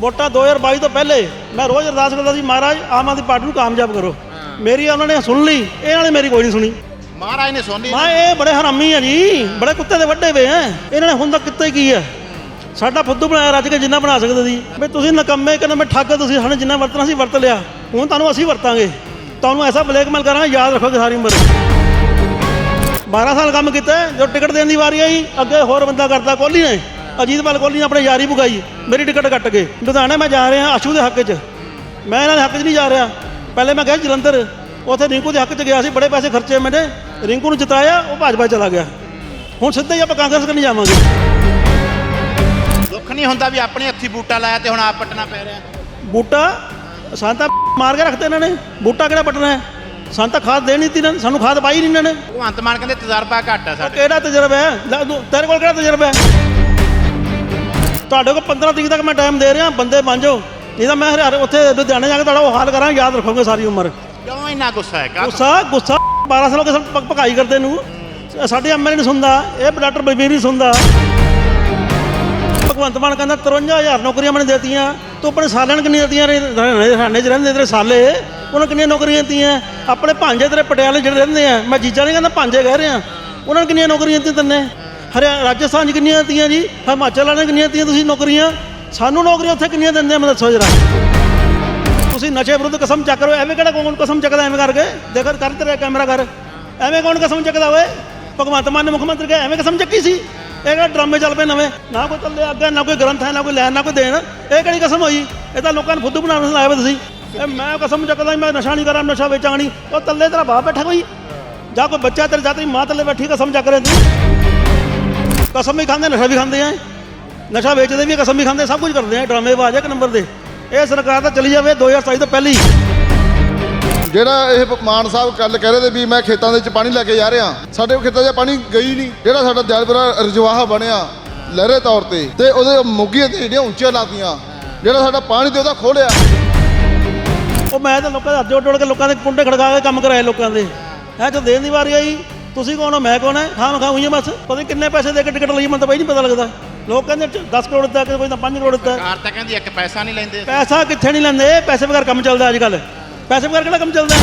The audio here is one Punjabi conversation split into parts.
ਵੋਟਾਂ 2022 ਤੋਂ ਪਹਿਲੇ ਮੈਂ ਰੋਜ਼ ਅਰਦਾਸ ਕਰਦਾ ਸੀ ਮਹਾਰਾਜ ਆਮ ਆਦਮੀ ਪਾਰਟੀ ਨੂੰ ਕਾਮਯਾਬ ਕਰੋ। ਮੇਰੀ ਉਹਨਾਂ ਨੇ ਸੁਣ ਲਈ ਇਹਨਾਂ ਨੇ ਮੇਰੀ ਕੋਈ ਨਹੀਂ ਸੁਣੀ। ਮਹਾਰਾਜ ਨੇ ਸੁਣ ਲਈ। ਮੈਂ ਇਹ ਬੜੇ ਹਰਾਮੀ ਆ ਜੀ ਬੜੇ ਕੁੱਤੇ ਦੇ ਵੱਡੇ ਵੇ ਆ। ਇਹਨਾਂ ਨੇ ਹੁਣ ਤੱਕ ਕੀਤਾ ਹੀ ਕੀ ਹੈ ਸਾਡਾ ਫੁੱਦੂ ਬਣਾਇਆ ਰੱਜ ਕੇ ਜਿੰਨਾ ਬਣਾ ਸਕਦੇ ਸੀ। ਵੀ ਤੁਸੀਂ ਨਕੰਮੇ ਕਹਿੰਦੇ ਮੈਂ ਠੱਗ ਤੁਸੀਂ ਸਾਨੂੰ ਜਿੰਨਾ ਵਰਤਣਾ ਸੀ ਵਰਤ ਲਿਆ। ਹੁਣ ਤੁਹਾਨੂੰ ਅਸੀਂ ਵਰਤਾਂਗੇ। ਤੁਹਾਨੂੰ ਐਸਾ ਬਲੈਕਮੇਲ ਕਰਾਂਗੇ ਯਾਦ ਰੱਖੋਗੇ ਸਾਰੀ ਉਮਰ। 12 ਸਾਲ ਕੰਮ ਕੀਤਾ ਹੈ, ਜੋ ਟਿਕਟ ਦੇਣ ਦੀ ਵਾਰੀ ਆਈ ਅੱਗੇ ਹੋਰ ਬੰਦਾ ਕਰਦਾ ਕੋਹਲੀ ਨੇ। ਅਜੀਤਪਾਲ ਕੋਹਲੀ ਨੇ ਆਪਣੇ ਯਾਰੀ ਪੁਗਾਈ ਮੇਰੀ ਟਿਕਟ ਕੱਟ ਕੇ। ਲੁਧਿਆਣਾ ਮੈਂ ਜਾ ਰਿਹਾ ਆਸ਼ੂ ਦੇ ਹੱਕ 'ਚ। ਮੈਂ ਇਹਨਾਂ ਦੇ ਹੱਕ 'ਚ ਨਹੀਂ ਜਾ ਰਿਹਾ। ਪਹਿਲੇ ਮੈਂ ਗਿਆ ਜਲੰਧਰ। ਉੱਥੇ ਰਿੰਕੂ ਦੇ ਹੱਕ 'ਚ ਗਿਆ ਸੀ ਬੜੇ ਪੈਸੇ ਖਰਚੇ ਮੈਨੇ ਰਿੰਕੂ ਨੂੰ ਜਿਤਾਇਆ ਉਹ ਭਾਜਪਾ ਚਲਾ ਗਿਆ। ਹੁਣ ਸਿੱਧੇ ਹੀ ਆਪਾਂ ਕਾਂਗਰਸ ਕਰਨੀ ਜਾਵਾਂਗੇ। ਦੁੱਖ ਨਹੀਂ ਹੁੰਦਾ ਵੀ ਆਪਣੇ ਹੱਥੀ ਬੂਟਾ ਲਾਇਆ ਤੇ ਹੁਣ ਆਪ ਪਟਣਾ ਪੈ ਰਿਹਾ? ਬੂਟਾ ਸਾਨੂੰ ਤਾਂ ਮਾਰ ਕੇ ਰੱਖਦੇ ਇਹਨਾਂ ਨੇ। ਬੂਟਾ ਕਿਹੜਾ ਪਟਣਾ ਹੈ? ਸਾਨੂੰ ਤਾਂ ਖਾਦ ਦੇਣੀ ਤੀ ਇਹਨਾਂ ਨੇ ਸਾਨੂੰ ਖਾਦ ਪਾਈ ਨਹੀਂ ਇਹਨਾਂ ਨੇ। ਭਗਵੰਤ ਮਾਨ ਕਹਿੰਦੇ ਤਜਰਬਾ ਘੱਟ ਆ ਸਾਡੇ ਕਿਹੜਾ ਤਜਰਬਾ ਹੈ? ਲੈ ਤੂੰ- ਤੇਰੇ ਕੋਲ ਕਿਹੜਾ ਤਜਰਬਾ ਹੈ? ਤੁਹਾਡੇ ਕੋਲ 15 ਤਰੀਕ ਤੱਕ ਮੈਂ ਟਾਈਮ ਦੇ ਰਿਹਾ ਬੰਦੇ ਬਣ ਜਾਓ। ਨਹੀਂ ਤਾਂ ਮੈਂ ਹਰਿਆਣੇ ਉੱਥੇ ਲੁਧਿਆਣੇ ਜਾ ਕੇ ਤੁਹਾਡਾ ਉਹ ਹਾਲ ਕਰਾਂ ਯਾਦ ਰੱਖੋਗੇ ਸਾਰੀ ਉਮਰ। ਕਿਉਂ ਇੰਨਾ ਗੁੱਸਾ ਹੈ? ਕਾ ਗੁੱਸਾ ਗੁੱਸਾ 12 ਸਾਲ ਸਾਨੂੰ ਭ- ਭਕਾਈ ਕਰਦੇ ਨੂੰ। ਸਾਡੇ ਐਮਐਲਏ ਨਹੀਂ ਸੁਣਦਾ ਇਹ ਡਾਕਟਰ ਬਲਬੀਰ ਨਹੀਂ ਸੁਣਦਾ। ਭਗਵੰਤ ਮਾਨ ਕਹਿੰਦਾ 53000 ਨੌਕਰੀਆਂ ਮੈਨੇ ਦੇਤੀਆਂ ਤੂੰ ਆਪਣੇ ਸਾਲਿਆਂ ਨੂੰ ਕਿੰਨੀਆਂ ਦਿੱਤੀਆਂ ਹਰਿਆਣੇ 'ਚ ਰਹਿੰਦੇ ਤੇਰੇ ਸਾਲੇ। ਉਹਨਾਂ ਕਿੰਨੀਆਂ ਨੌਕਰੀਆਂ ਦਿੱਤੀਆਂ? ਆਪਣੇ ਭਾਂਜੇ ਤੇਰੇ ਪਟਿਆਲੇ ਜਿਹੜੇ ਰਹਿੰਦੇ ਆ ਮੈਂ ਜੀਜਾ ਨਹੀਂ ਕਹਿੰਦਾ ਭਾਂਜੇ ਕਹਿ ਰਿਹਾ। ਉਹਨਾਂ ਨੂੰ ਕਿੰਨੀਆਂ ਨੌਕਰੀਆਂ ਦਿੱਤੀਆਂ ਤੰਨੇ? ਹਰਿਆਣਾ ਰਾਜਸਥਾਨ 'ਚ ਕਿੰਨੀਆਂ ਦਿੱਤੀਆਂ ਜੀ? ਹਿਮਾਚਲ ਵਾਲਿਆਂ ਨੇ ਕਿੰਨੀਆਂ ਦਿੱਤੀਆਂ ਤੁਸੀਂ ਨੌਕਰੀਆਂ? ਸਾਨੂੰ ਨੌਕਰੀਆਂ ਉੱਥੇ ਕਿੰਨੀਆਂ ਦਿੰਦੇ ਆ? ਮੈਂ ਦੱਸੋ ਜਰਾ। ਤੁਸੀਂ ਨਸ਼ੇ ਵਿਰੁੱਧ ਕਸਮ ਚੱਕ ਰਹੇ ਹੋ। ਐਵੇਂ ਕਿਹੜਾ ਕੌਣ ਕਸਮ ਚੱਕਦਾ ਐਵੇਂ ਕਰਕੇ? ਦੇਖ, ਕਰ ਤੇਰਾ ਕੈਮਰਾ ਕਰ। ਐਵੇਂ ਕੌਣ ਕਸਮ ਚੱਕਦਾ ਓਏ? ਭਗਵੰਤ ਮਾਨ ਨੇ ਮੁੱਖ ਮੰਤਰੀ ਕਹੇ, ਐਵੇਂ ਕਸਮ ਚੱਕੀ ਸੀ? ਇਹ ਕਿਹੜਾ ਡਰਾਮੇ ਚੱਲ ਪਏ ਨਵੇਂ? ਨਾ ਕੋਈ ਥੱਲੇ ਅੱਗੇ, ਨਾ ਕੋਈ ਗ੍ਰੰਥ ਹੈ, ਨਾ ਕੋਈ ਲੈਣ, ਨਾ ਕੋਈ ਦੇਣ। ਇਹ ਕਿਹੜੀ ਕਸਮ ਹੋਈ? ਇਹ ਤਾਂ ਲੋਕਾਂ ਨੂੰ ਫੁੱਦੂ ਬਣਾਉਣ ਵਾਸਤੇ ਲਾਇਆ ਵਾ ਤੁਸੀਂ। ਇਹ ਮੈਂ ਕਸਮ ਚੱਕਦਾ, ਮੈਂ ਨਸ਼ਾ ਨਹੀਂ ਕਰਾਂ ਨਸ਼ਾ ਵੇਚਾਂ ਨਹੀਂ। ਉਹ ਥੱਲੇ ਤੇਰਾ ਬਾਪ ਬੈਠਾ ਕੋਈ? ਜਾਂ ਕੋਈ ਬੱਚਾ ਤੇਰੇ ਜਾਂ ਤੇਰੀ ਮਾਂ ਥੱਲੇ ਬੈਠੀ ਕਸਮ ਚੱਕ ਰਹੇ ਤੂੰ। ਕਸਮ ਵੀ ਖਾਂਦੇ ਨਸ਼ਾ ਵੀ ਖਾਂਦੇ ਆ। ਨਸ਼ਾ ਵੇਚਦੇ ਵੀ ਕਸਮ ਵੀ ਖਾਂਦੇ ਸਭ ਕੁਝ ਕਰਦੇ ਆ ਡਰਾਮੇ ਬਾਜ਼ ਇੱਕ ਨੰਬਰ ਦੇ। ਇਹ ਸਰਕਾਰ ਤਾਂ ਚਲੀ ਜਾਵੇ 2027 ਤੋਂ ਪਹਿਲਾਂ। ਜਿਹੜਾ ਇਹ ਮਾਨ ਸਾਹਿਬ ਗੱਲ ਕਹਿ ਰਹੇ ਤੇ ਵੀ ਮੈਂ ਖੇਤਾਂ ਦੇ ਵਿੱਚ ਪਾਣੀ ਲੈ ਕੇ ਜਾ ਰਿਹਾ। ਸਾਡੇ ਖੇਤਾਂ 'ਚ ਪਾਣੀ ਗਈ ਨਹੀਂ। ਜਿਹੜਾ ਸਾਡਾ ਦਿਆਲਪੁਰਾ ਰਜਵਾਹਾ ਬਣਿਆ ਲਹਿਰੇ ਤੌਰ ਤੇ ਤੇ ਉਹਦੇ ਮੁੱਗੀਆਂ ਤੇ ਜਿਹੜੀਆਂ ਉੱਚੀਆਂ ਲਾਤੀਆਂ ਜਿਹੜਾ ਸਾਡਾ ਪਾਣੀ ਤੇ ਉਹਦਾ ਖੋਲਿਆ ਉਹ ਮੈਂ ਤਾਂ ਲੋਕਾਂ ਦੇ ਹੱਥ ਜੋੜ ਜੋੜ ਕੇ ਲੋਕਾਂ ਦੇ ਕੁੰਡੇ ਖੜਕਾ ਕੇ ਕੰਮ ਕਰਾਏ ਲੋਕਾਂ ਦੇ। ਹੈ ਜਦੋਂ ਦੇਣ ਦੀ ਵਾਰੀ ਆਈ। ਤੁਸੀਂ ਕੌਣ ਹੋ? ਮੈਂ ਕੌਣ ਹੈ? ਖਾਮ ਖਾ ਹੋਈਆਂ ਬਸ। ਪਤਾ ਕਿੰਨੇ ਪੈਸੇ ਦੇ ਕੇ ਟਿਕਟ ਲਈ ਮੈਨੂੰ ਤਾਂ ਬਈ ਨਹੀਂ ਪਤਾ ਲੱਗਦਾ। ਲੋਕ ਕਹਿੰਦੇ 10 ਕਰੋੜ ਦਿੱਤਾ ਕਿ ਕੋਈ ਤਾਂ 5 ਕਰੋੜ ਦਿੱਤਾ। ਕਾਰ ਤਾਂ ਕਹਿੰਦੀ ਇੱਕ ਪੈਸਾ ਨਹੀਂ ਲੈਂਦੇ। ਪੈਸਾ ਕਿੱਥੇ ਨਹੀਂ ਲੈਂਦੇ? ਪੈਸੇ ਬਗੈਰ ਕੰਮ ਚੱਲਦਾ ਅੱਜ ਕੱਲ ਪੈਸੇ ਬਗੈਰ ਕਿਹੜਾ ਕੰਮ ਚੱਲਦਾ?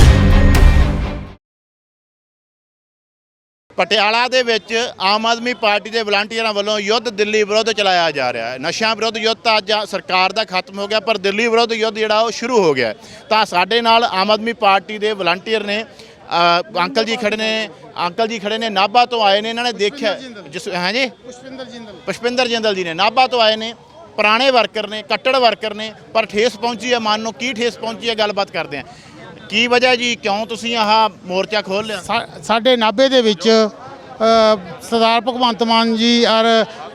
ਪਟਿਆਲਾ ਦੇ ਵਿੱਚ ਆਮ ਆਦਮੀ ਪਾਰਟੀ ਦੇ ਵਲੰਟੀਅਰਾਂ ਵੱਲੋਂ ਯੁੱਧ ਦਿੱਲੀ ਵਿਰੁੱਧ ਚਲਾਇਆ ਜਾ ਰਿਹਾ ਹੈ। ਨਸ਼ਿਆਂ ਵਿਰੁੱਧ ਯੁੱਧ ਤਾਂ ਅੱਜ ਸਰਕਾਰ ਦਾ ਖਤਮ ਹੋ ਗਿਆ ਪਰ ਦਿੱਲੀ ਵਿਰੁੱਧ ਯੁੱਧ ਜਿਹੜਾ ਉਹ ਸ਼ੁਰੂ ਹੋ ਗਿਆ। ਤਾਂ ਸਾਡੇ ਨਾਲ ਆਮ ਆਦਮੀ ਪਾਰਟੀ ਦੇ ਵਲੰਟੀਅਰ ਨੇ ਅੰਕਲ ਜੀ ਖੜੇ ਨੇ ਅੰਕਲ ਜੀ ਖੜੇ ਨੇ ਨਾਭਾ ਤੋਂ ਆਏ ਨੇ ਇਹਨਾਂ ਨੇ ਦੇਖਿਆ ਜਿਸ ਹਾਂ ਜੀ? ਪੁਸ਼ਪਿੰਦਰ ਜਿੰਦਲ। ਪੁਸ਼ਪਿੰਦਰ ਜਿੰਦਲ ਜੀ ਨੇ ਨਾਭਾ ਤੋਂ ਆਏ ਨੇ ਪੁਰਾਣੇ ਵਰਕਰ ਨੇ ਕੱਟੜ ਵਰਕਰ ਨੇ ਪਰ ਠੇਸ ਪਹੁੰਚੀ ਹੈ ਮਨ ਨੂੰ ਕੀ ਠੇਸ ਪਹੁੰਚੀ ਹੈ ਗੱਲਬਾਤ ਕਰਦੇ ਹਾਂ। ਕੀ ਵਜ੍ਹਾ ਜੀ ਕਿਉਂ ਤੁਸੀਂ ਆਹ ਮੋਰਚਾ ਖੋਲ ਲਿਆ? ਸਾਡੇ ਨਾਭੇ ਦੇ ਵਿੱਚ ਅ, ਸਰਦਾਰ ਭਗਵੰਤ ਮਾਨ ਜੀ ਔਰ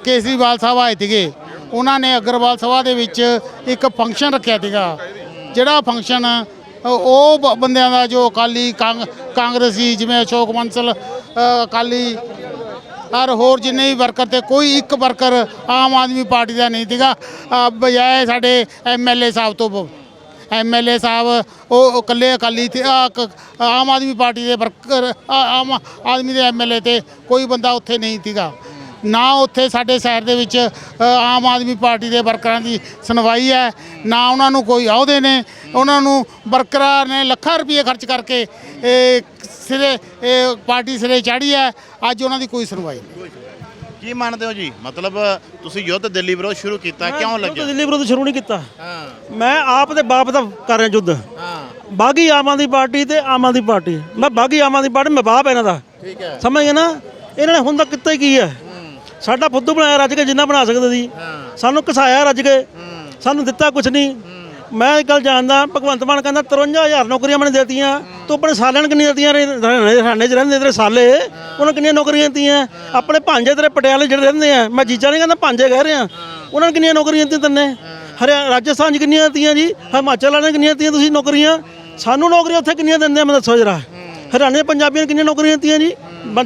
ਕੇਸਰੀਵਾਲ ਸਾਹਿਬ ਆਏ ਸੀਗੇ। ਉਹਨਾਂ ਨੇ ਅਗਰਵਾਲ ਸਭਾ ਦੇ ਵਿੱਚ ਇੱਕ ਫੰਕਸ਼ਨ ਰੱਖਿਆ ਸੀਗਾ ਜਿਹੜਾ ਫੰਕਸ਼ਨ ਉਹ ਬ- ਬੰਦਿਆਂ ਦਾ ਜੋ ਅਕਾਲੀ ਕਾਂਗ- ਕਾਂਗਰਸੀ ਜਿਵੇਂ ਅਸ਼ੋਕ ਬੰਸਲ ਅ, ਅਕਾਲੀ ਔਰ ਹੋਰ ਜਿੰਨੇ ਵੀ ਵਰਕਰ ਤੇ ਕੋਈ ਇੱਕ ਵਰਕਰ ਆਮ ਆਦਮੀ ਪਾਰਟੀ ਦਾ ਨਹੀਂ ਸੀਗਾ ਅ, ਬਜਾਏ ਸਾਡੇ ਐਮਐਲਏ ਸਾਹਿਬ ਤੋਂ ਐਮਐਲਏ ਸਾਹਿਬ ਉਹ ਉਹ ਇਕੱਲੇ ਅਕਾਲੀ ਤੇ ਆ, ਕ- ਆਮ ਆਦਮੀ ਪਾਰਟੀ ਦੇ ਵਰਕਰ ਆ- ਆਮ ਆਦਮੀ ਦੇ ਐਮਐਲਏ ਤੇ ਕੋਈ ਬੰਦਾ ਉੱਥੇ ਨਹੀਂ ਸੀਗਾ। ਨਾ ਉੱਥੇ ਸਾਡੇ ਸ਼ਹਿਰ ਦੇ ਵਿੱਚ ਅ, ਆਮ ਆਦਮੀ ਪਾਰਟੀ ਦੇ ਵਰਕਰਾਂ ਦੀ ਸੁਣਵਾਈ ਹੈ ਨਾ ਉਹਨਾਂ ਨੂੰ ਕੋਈ ਅਹੁਦੇ ਨੇ ਉਹਨਾਂ ਨੂੰ ਵਰਕਰਾਂ ਨੇ ਲੱਖਾਂ ਰੁਪਏ ਖਰਚ ਕਰਕੇ ਇਹ ਸਿਰੇ ਇਹ ਪਾਰਟੀ ਸਿਰੇ ਚਾੜੀ ਹੈ ਅੱਜ ਉਹਨਾਂ ਦੀ ਕੋਈ ਸੁਣਵਾਈ ਨਹੀਂ। ਕੀ ਮੰਨਦੇ ਹੋ ਜੀ? ਮਤਲਬ ਤੁਸੀਂ ਯੁੱਧ ਦਿੱਲੀ ਵਿਰੋਧ ਸ਼ੁਰੂ ਕੀਤਾ ਕਿਉਂ ਯੁੱਧ ਲੱਗਿਆ? ਦਿੱਲੀ ਵਿਰੁੱਧ ਸ਼ੁਰੂ ਨਹੀਂ ਕੀਤਾ। ਹਾਂ। ਮੈਂ ਆਪ ਦੇ ਬਾਪ ਦਾ ਕਰ ਰਿਹਾ ਯੁੱਧ। ਹਾਂ। ਬਾਗੀ ਆਮ ਆਦਮੀ ਪਾਰਟੀ ਤੇ ਆਮ ਆਦਮੀ ਪਾਰਟੀ। ਮੈਂ ਬਾਗੀ ਆਮ ਆਦਮੀ ਪਾਰਟੀ ਮੈਂ ਬਾਪ ਇਹਨਾਂ ਦਾ। ਠੀਕ ਹੈ। ਸਮਝ ਗਏ ਨਾ? ਇਹਨਾਂ ਨੇ ਹੁਣ ਤੱਕ ਕੀਤਾ ਹੀ ਕੀ ਹੈ? ਸਾਡਾ ਫੁੱਦੂ ਬਣਾਇਆ ਰੱਜ ਕੇ ਜਿੰਨਾ ਬਣਾ ਸਕਦੇ ਸੀ। ਸਾਨੂੰ ਘਸਾਇਆ ਰੱਜ ਕੇ। ਸਾਨੂੰ ਦਿੱਤਾ ਕੁਝ ਨਹੀਂ। ਮੈਂ ਇੱਕ ਗੱਲ ਜਾਣਦਾ ਭਗਵੰਤ ਮਾਨ ਕਹਿੰਦਾ 53000 ਨੌਕਰੀਆਂ ਮੈਨੇ ਦੇਤੀਆਂ। ਤੂੰ ਆਪਣੇ ਸਾਲਿਆਂ ਨੂੰ ਕਿੰਨੀਆਂ ਦਿੱਤੀਆਂ ਹਰਿਆਣੇ 'ਚ ਰਹਿੰਦੇ ਤੇਰੇ ਸਾਲੇ। ਉਹਨਾਂ ਕਿੰਨੀਆਂ ਨੌਕਰੀਆਂ ਦਿੱਤੀਆਂ। ਆਪਣੇ ਭਾਂਜੇ ਤੇਰੇ ਪਟਿਆਲੇ ਜਿਹੜੇ ਰਹਿੰਦੇ ਆ। ਮੈਂ ਜੀਜਾ ਨਹੀਂ ਕਹਿੰਦਾ ਭਾਂਜੇ ਕਹਿ ਰਿਹਾ। ਉਹਨਾਂ ਨੂੰ ਕਿੰਨੀਆਂ ਨੌਕਰੀਆਂ ਦਿੱਤੀਆਂ ਤੰਨੇ? ਹਰਿਆਣਾ ਰਾਜਸਥਾਨ 'ਚ ਕਿੰਨੀਆਂ ਦਿੱਤੀਆਂ ਜੀ? ਹਿਮਾਚਲ ਵਾਲਿਆਂ ਨੇ ਕਿੰਨੀਆਂ ਦਿੱਤੀਆਂ ਤੁਸੀਂ ਨੌਕਰੀਆਂ? ਸਾਨੂੰ ਨੌਕਰੀਆਂ ਉੱਥੇ ਕਿੰਨੀਆਂ ਦਿੰਦੇ ਆ? ਮੈਂ ਦੱਸੋ ਜਰਾ। ਹਰਿਆਣੇ ਪੰਜਾਬੀਆਂ ਨੂੰ ਕਿੰਨੀਆਂ ਨੌਕਰੀਆਂ ਦਿੱਤੀਆਂ ਜੀ?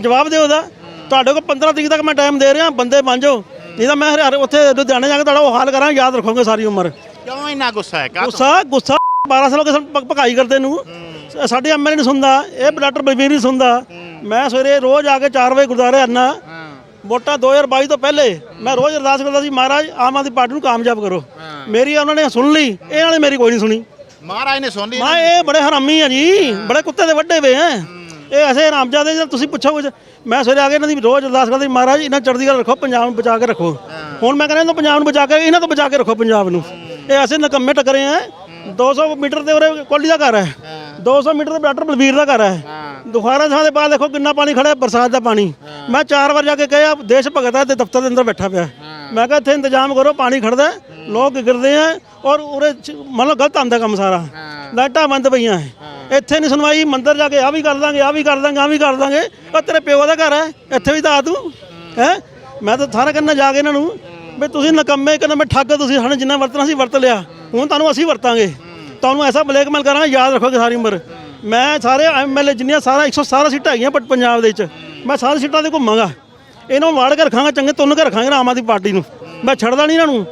ਜਵਾਬ ਦਿਓ ਉਹਦਾ। ਤੁਹਾਡੇ ਕੋਲ 15 ਤਰੀਕ ਤੱਕ ਮੈਂ ਟਾਈਮ ਦੇ ਰਿਹਾ ਬੰਦੇ ਬਣ ਜਾਓ। ਨਹੀਂ ਤਾਂ ਮੈਂ ਹਰਿਆਣੇ ਉੱਥੇ ਲੁਧਿਆਣੇ ਜਾ ਕੇ ਤੁਹਾਡਾ ਉਹ ਹਾਲ ਕਰਾਂ ਯਾਦ ਰੱਖੋਗੇ ਸਾਰੀ ਉਮਰ। ਕਿਉਂ ਇੰਨਾ ਗੁੱਸਾ ਹੈ? ਕਾ ਗੁੱਸਾ ਗੁੱਸਾ 12 ਸਾਲ ਹੋ ਗਏ ਸਾਨੂੰ ਭਕਾਈ ਕਰਦੇ ਨੂੰ। ਸਾਡੇ ਐਮਐਲਏ ਨਹੀਂ ਸੁਣਦਾ ਇਹ ਡਾਕਟਰ ਬਲਬੀਰ ਨਹੀਂ ਸੁਣਦਾ। ਮੈਂ ਸਵੇਰੇ ਰੋਜ਼ ਆ ਕੇ 4 ਵਜੇ ਗੁਰਦੁਆਰੇ ਆਨਾ। ਵੋਟਾਂ 2022 ਤੋਂ ਪਹਿਲੇ ਮੈਂ ਰੋਜ਼ ਅਰਦਾਸ ਕਰਦਾ ਸੀ ਮਹਾਰਾਜ ਆਮ ਆਦਮੀ ਪਾਰਟੀ ਨੂੰ ਕਾਮਯਾਬ ਕਰੋ। ਮੇਰੀ ਉਹਨਾਂ ਨੇ ਸੁਣ ਲਈ ਇਹ ਵਾਲੇ ਮੇਰੀ ਕੋਈ ਨਹੀਂ ਸੁਣੀ। ਮਹਾਰਾਜ ਨੇ ਸੁਣ ਲਈ ਮੈਂ ਇਹ ਬੜੇ ਹਰਾਮੀ ਆ ਜੀ ਬੜੇ ਕੁੱਤੇ ਦੇ ਵੱਡੇ ਵੇ ਆ ਇਹ ਐਸੇ ਹਰਾਮਜ਼ਾਦੇ ਜੇ ਤੁਸੀਂ ਪੁੱਛੋ ਕੁਝ ਮੈਂ ਸਵੇਰੇ ਆ ਕੇ ਇਹਨਾਂ ਦੀ ਰੋਜ਼ ਅਰਦਾਸ ਕਰਦਾ ਸੀ, ਮਹਾਰਾਜ ਇਹਨਾਂ ਚੜ੍ਹਦੀ ਗੱਲ ਰੱਖੋ ਪੰਜਾਬ ਨੂੰ ਬਚਾ ਕੇ ਰੱਖੋ। ਹੁਣ ਮੈਂ ਕਹਿੰਦਾ ਇਹਨਾਂ ਪੰਜਾਬ ਨੂੰ ਬਚਾ ਕੇ ਇਹਨਾਂ ਤੋਂ ਬਚਾ ਕੇ ਰੱਖੋ ਪੰਜਾਬ ਨੂੰ। ਇਹ ਐਸੇ ਨਕੰਮੇ ਟਕਰੇ ਆ। 200 ਮੀਟਰ ਤੇ ਉਰੇ ਕੋਲੀ ਦਾ ਘਰ ਹੈ। 200 ਮੀਟਰ ਤੇ ਡਾਕਟਰ ਬਲਵੀਰ ਦਾ ਘਰ ਹੈ। ਦੁਖਾਰਾ ਥਾਂ ਦੇ ਬਾਅਦ ਦੇਖੋ ਕਿੰਨਾ ਪਾਣੀ ਖੜਾ ਹੈ ਬਰਸਾਤ ਦਾ ਪਾਣੀ। ਮੈਂ ਚਾਰ ਵਾਰ ਜਾ ਕੇ ਕਿਹਾ ਦੇਸ਼ ਭਗਤ ਹੈ ਤੇ ਦਫ਼ਤਰ ਦੇ ਅੰਦਰ ਬੈਠਾ ਪਿਆ। ਮੈਂ ਕਿਹਾ ਇੱਥੇ ਇੰਤਜ਼ਾਮ ਕਰੋ ਪਾਣੀ ਖੜਦਾ ਹੈ, ਲੋਕ ਗਿਰਦੇ ਆ ਔਰ ਉਰੇ ਚ- ਮਤਲਬ ਗਲਤ ਆਂਦਾ ਕੰਮ ਸਾਰਾ। ਲਾਈਟਾਂ ਬੰਦ ਪਈਆਂ ਹੈ। ਇੱਥੇ ਨਹੀਂ ਸੁਣਵਾਈ, ਮੰਦਰ ਜਾ ਕੇ ਆ ਵੀ ਕਰ ਦਾਂਗੇ ਆ ਵੀ ਕਰ ਦਾਂਗੇ ਆ ਵੀ ਕਰ ਦਾਂਗੇ। ਉਹ ਤੇਰੇ ਪਿਓ ਦਾ ਘਰ ਹੈ, ਇੱਥੇ ਵੀ ਤਾਂ ਆ ਤੂੰ, ਹੈ? ਮੈਂ ਤਾਂ ਸਾਰਾ ਕਰਨਾ ਜਾ ਕੇ ਇਹਨਾਂ ਨੂੰ, ਵੀ ਤੁਸੀਂ ਨਕੰਮੇ ਕਹਿੰਦਾ ਮੈਂ ਠੱਗ ਤੁਸੀਂ ਸਾਨੂੰ ਜਿੰਨਾ ਵਰਤਣਾ ਸੀ ਵਰਤ ਲਿਆ, ਹੁਣ ਤੁਹਾਨੂੰ ਅਸੀਂ ਵਰਤਾਂਗੇ। ਤੁਹਾਨੂੰ ਐਸਾ ਬਲੈਕਮੇਲ ਕਰਾਂਗੇ, ਯਾਦ ਰੱਖੋਗੇ ਸਾਰੀ ਉਮਰ। ਮੈਂ ਸਾਰੇ ਐਮਐਲਏ ਜਿੰਨੀਆਂ ਸਾਰਾ 117 ਸੀਟਾਂ ਹੈਗੀਆਂ ਪ- ਪੰਜਾਬ ਦੇ ਵਿੱਚ। ਮੈਂ ਸਾਰੀ ਸੀਟਾਂ ਤੇ ਘੁੰਮਾਂਗਾ। ਇਹਨਾਂ ਨੂੰ ਵਾੜ ਕੇ ਰੱਖਾਂਗਾ, ਚੰਗੇ ਤੁੰਨ ਕੇ ਰੱਖਾਂਗੇ ਆਮ ਆਦਮੀ ਪਾਰਟੀ ਨੂੰ। ਮੈਂ ਛੱਡਦਾ ਨਹੀਂ ਇਹਨਾਂ ਨੂੰ।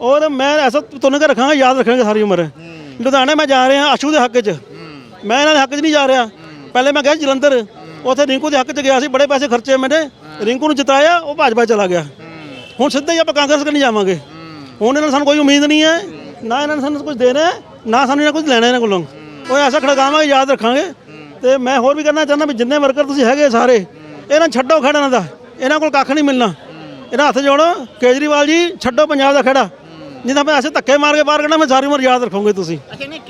ਔਰ ਮੈਂ ਐਸਾ ਤੁੰਨ ਕੇ ਰੱਖਾਂਗਾ, ਯਾਦ ਰੱਖਾਂਗੇ ਸਾਰੀ ਉਮਰ। ਲੁਧਿਆਣੇ ਮੈਂ ਜਾ ਰਿਹਾ, ਆਸ਼ੂ ਦੇ ਹੱਕ 'ਚ। ਮੈਂ ਇਹਨਾਂ ਦੇ ਹੱਕ 'ਚ ਨਹੀਂ ਜਾ ਰਿਹਾ। ਪਹਿਲੇ ਮੈਂ ਗਿਆ ਜਲੰਧਰ। ਉੱਥੇ ਰਿੰਕੂ ਦੇ ਹੱਕ 'ਚ ਗਿਆ ਸੀ, ਬੜੇ ਪੈਸੇ ਖਰਚੇ ਮੈਨੇ। ਰਿੰਕੂ ਨੂੰ ਜਿਤਾਇਆ, ਉਹ ਭਾਜਪਾ ਚਲਾ ਗਿਆ। ਹੁਣ ਸਿੱਧਾ ਹੀ ਆਪਾਂ ਕਾਂਗਰਸ ਕਰਨੀ ਜਾਵਾਂਗੇ। ਹੁਣ ਇਹਨਾਂ ਨੂੰ ਸਾਨੂੰ ਕੋਈ ਉਮੀਦ ਨਹੀਂ ਹੈ, ਨਾ ਇਹਨਾਂ ਨੇ ਸਾਨੂੰ ਕੁਝ ਦੇਣਾ ਨਾ ਸਾਨੂੰ ਇਹਨਾਂ ਕੁਝ ਲੈਣਾ ਇਹਨਾਂ ਕੋਲੋਂ। ਉਹ ਐਸਾ ਖੜਕਾਵਾਂਗੇ, ਯਾਦ ਰੱਖਾਂਗੇ। ਤੇ ਮੈਂ ਹੋਰ ਵੀ ਕਰਨਾ ਚਾਹੁੰਦਾ ਵੀ ਜਿੰਨੇ ਵਰਕਰ ਤੁਸੀਂ ਹੈਗੇ ਸਾਰੇ, ਇਹਨਾਂ ਨੂੰ ਛੱਡੋ ਖੜਾ ਇਹਨਾਂ ਦਾ। ਇਹਨਾਂ ਕੋਲ ਕੱਖ ਨਹੀਂ ਮਿਲਣਾ। ਇਹਨਾਂ ਹੱਥ ਜੋੜੋ, ਕੇਜਰੀਵਾਲ ਜੀ, ਛੱਡੋ ਪੰਜਾਬ ਦਾ ਖੜਾ। ਨਹੀਂ ਮੈਂ ਐਸੇ ਧੱਕੇ ਮਾਰ ਕੇ ਬਾਹਰ ਕੱਢਣਾ ਮੈਂ ਸਾਰੀ ਉਮਰ ਯਾਦ ਰੱਖੋਗੇ ਤੁਸੀਂ। ਅੱਛਾ, ਨਹੀਂ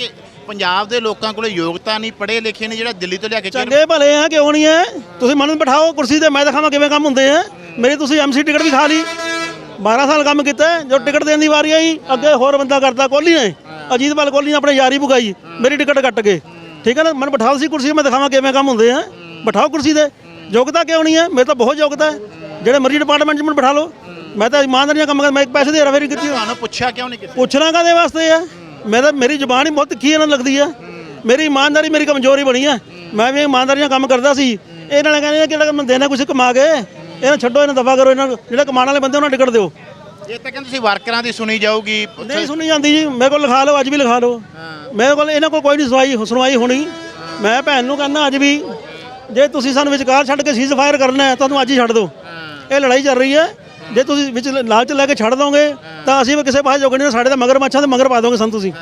ਪੰਜਾਬ ਦੇ ਲੋਕਾਂ ਕੋਲੇ ਯੋਗਤਾ ਨਹੀਂ ਪੜ੍ਹੇ ਲਿਖੇ ਨੇ ਜਿਹੜਾ ਦਿੱਲੀ ਤੋਂ ਲਿਆ ਕੇ ਚੰਗੇ ਭਲੇ ਆ ਕਿਉਂ ਨਹੀਂ ਹੈ ਤੁਸੀਂ ਮੈਨੂੰ ਬਿਠਾਓ ਕੁਰਸੀ ਤੇ ਮੈਂ ਦਿਖਾਵਾਂ ਕਿਵੇਂ ਕੰਮ ਹੁੰਦੇ ਆ ਮੇਰੀ ਤੁਸੀਂ ਐਮਸੀ ਟਿਕਟ ਵੀ ਖਾ ਲਈ। 12 ਸਾਲ ਕੰਮ ਕੀਤਾ ਹੈ, ਜੋ ਟਿਕਟ ਦੇਣ ਦੀ ਵਾਰੀ ਆਈ ਅੱਗੇ ਹੋਰ ਬੰਦਾ ਕਰਦਾ ਕੋਹਲੀ ਨੇ। ਅਜੀਤਪਾਲ ਕੋਹਲੀ ਨੇ ਆਪਣੇ ਯਾਰੀ ਪੁਗਾਈ ਮੇਰੀ ਟਿਕਟ ਕੱਟ ਕੇ। ਠੀਕ ਹੈ ਨਾ? ਮੈਨੂੰ ਬਿਠਾਓ ਸੀ ਕੁਰਸੀ ਮੈਂ ਦਿਖਾਵਾਂ ਕਿਵੇਂ ਕੰਮ ਹੁੰਦੇ ਆ ਬਿਠਾਓ ਕੁਰਸੀ ਤੇ। ਯੋਗਤਾ ਕਿਉਂ ਨਹੀਂ ਹੈ ਮੇਰੇ ਤਾਂ ਬਹੁਤ ਯੋਗਤਾ ਹੈ ਜਿਹੜੇ ਮਰਜ਼ੀ ਡਿਪਾਰਟਮੈਂਟ 'ਚ ਮੈਨੂੰ ਬਿਠਾ ਲਓ। ਮੈਂ ਤਾਂ ਇਮਾਨਦਾਰੀ ਨਾਲ ਕੰਮ ਕਰ ਮੈਂ ਇੱਕ ਪੈਸੇ ਦੇ ਰਵੇਰੀ ਕੀਤੀ। ਹੋਈ। ਤੁਹਾਨੂੰ ਪੁੱਛਿਆ ਕਿਉਂ ਨਹੀਂ ਕਿਸੇ ਪੁੱਛਣਾ ਕਾਦੇ ਵਾਸਤੇ ਆ ਮੈਂ ਤਾਂ ਮੇਰੀ ਜ਼ੁਬਾਨ ਹੀ ਬਹੁਤ ਤਿੱਖੀ ਇਹਨਾਂ ਨੂੰ ਲੱਗਦੀ ਆ। ਮੇਰੀ ਇਮਾਨਦਾਰੀ ਮੇਰੀ ਕਮਜ਼ੋਰੀ ਬਣੀ ਆ। ਮੈਂ ਵੀ ਇਮਾਨਦਾਰੀ ਨਾਲ ਕੰਮ ਕਰਦਾ ਸੀ। ਇਹ ਨਾਲ ਕਹਿੰਦੇ ਆ ਕਿ ਜਿਹੜਾ ਮੈਂ ਦੇਣਾ ਕੁਛ ਕਮਾ ਕੇ ਇਹਨਾਂ ਛੱਡੋ ਇਹਨਾਂ ਦਫਾ ਕਰੋ ਇਹਨਾਂ ਨੂੰ ਜਿਹੜੇ ਕਮਾਉਣ ਵਾਲੇ ਬੰਦੇ ਉਹਨਾਂ ਨੂੰ ਟਿਕਟ ਦਿਓ। ਇਹ ਤਾਂ ਕਹਿੰਦੇ ਤੁਸੀਂ ਵਰਕਰਾਂ ਦੀ ਸੁਣੀ ਜਾਊਗੀ। ਨਹੀਂ ਸੁਣੀ ਜਾਂਦੀ ਜੀ। ਮੇਰੇ ਕੋਲ ਲਿਖਾ ਲਓ ਅੱਜ ਵੀ ਲਿਖਾ ਲਓ। ਮੇਰੇ ਕੋਲ ਇਹਨਾਂ ਕੋਲ ਕੋਈ ਨਹੀਂ ਸੁਣਵਾਈ ਸੁਣਵਾਈ ਹੋਣੀ। ਮੈਂ ਭੈਣ ਨੂੰ ਕਹਿੰਦਾ ਅੱਜ ਵੀ ਜੇ ਤੁਸੀਂ ਸਾਨੂੰ ਵਿਚਕਾਰ ਛੱਡ ਕੇ ਸੀਜ਼ ਫਾਇਰ ਕਰਨਾ ਹੈ ਤੁਹਾਨੂੰ ਅੱਜ ਹੀ ਛੱਡ ਦਿਓ। ਇਹ ਲੜਾਈ ਚੱਲ ਰਹੀ ਹੈ। ਜੇ ਤੁਸੀਂ ਵਿੱਚ ਲਾਲਚ ਲੈ ਕੇ ਛੱਡ ਦੋਗੇ ਤਾਂ ਅਸੀਂ ਵੀ ਕਿਸੇ ਪਾਸੇ ਜੋਗੇ ਨਹੀਂ ਸਾਡੇ ਤਾਂ ਮਗਰ ਮੱਛਾਂ ਦੇ ਮਗਰ ਪਾ ਦੋਗੇ ਸਾਨੂੰ ਤੁਸੀਂ।